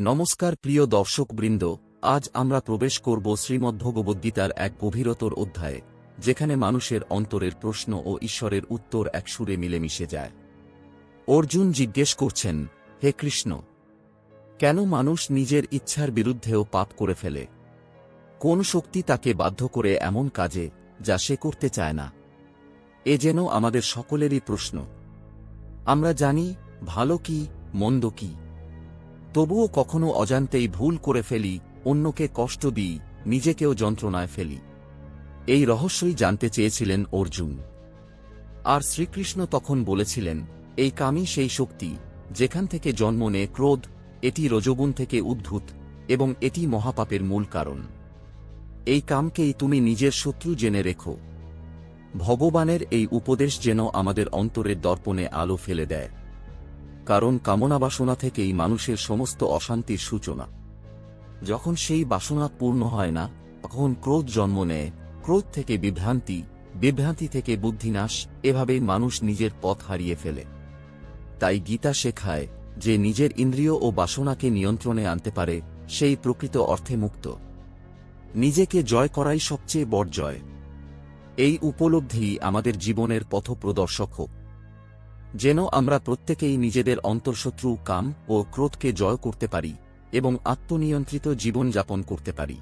নমস্কার প্রিয় দর্শকবৃন্দ, আজ আমরা প্রবেশ করব শ্রীমদ্ভগবদ্গীতার এক গভীরতর অধ্যায়ে, যেখানে মানুষের অন্তরের প্রশ্ন ও ঈশ্বরের উত্তর এক সুরে মিলেমিশে যায়। অর্জুন জিজ্ঞেস করছেন, হে কৃষ্ণ, কেন মানুষ নিজের ইচ্ছার বিরুদ্ধেও পাপ করে ফেলে? কোন শক্তি তাকে বাধ্য করে এমন কাজে যা সে করতে চায় না? এ যেন আমাদের সকলেরই প্রশ্ন। আমরা জানি, ভালো কি, মন্দ কি তবুও কখনো অজান্তেই ভুল করে ফেলি, অন্যকে কষ্ট দিই, নিজেকেও যন্ত্রণায় ফেলি। এই রহস্যই জানতে চেয়েছিলেন অর্জুন। আর শ্রীকৃষ্ণ তখন বলেছিলেন, এই কামই সেই শক্তি, যেখান থেকে জন্ম নেয় ক্রোধ, এটি রজগুণ থেকে উদ্ভূত, এবং এটি মহাপাপের মূল কারণ। এই কামকেই তুমি নিজের শত্রু জেনে রেখো। ভগবানের এই উপদেশ যেন আমাদের অন্তরের দর্পণে আলো ফেলে দেয়। কারণ কামনা বাসনা থেকেই মানুষের সমস্ত অশান্তির সূচনা। যখন সেই বাসনা পূর্ণ হয় না, তখন ক্রোধ জন্ম নেয়, ক্রোধ থেকে বিভ্রান্তি বিভ্রান্তি থেকে বুদ্ধিনাশ এভাবেই মানুষ নিজের পথ হারিয়ে ফেলে। তাই গীতা শেখায় যে নিজের ইন্দ্রিয় ও বাসনাকে নিয়ন্ত্রণে আনতে পারে, সেই প্রকৃত অর্থে মুক্ত। নিজেকে জয় করাই সবচেয়ে বড় জয়। এই উপলব্ধি আমাদের জীবনের পথপ্রদর্শক হোক। যেন আমরা প্রত্যেকেই নিজেদের অন্তর্শত্রু কাম ও ক্রোধকে জয় করতে পারি এবং আত্মনিয়ন্ত্রিত জীবন যাপন করতে পারি।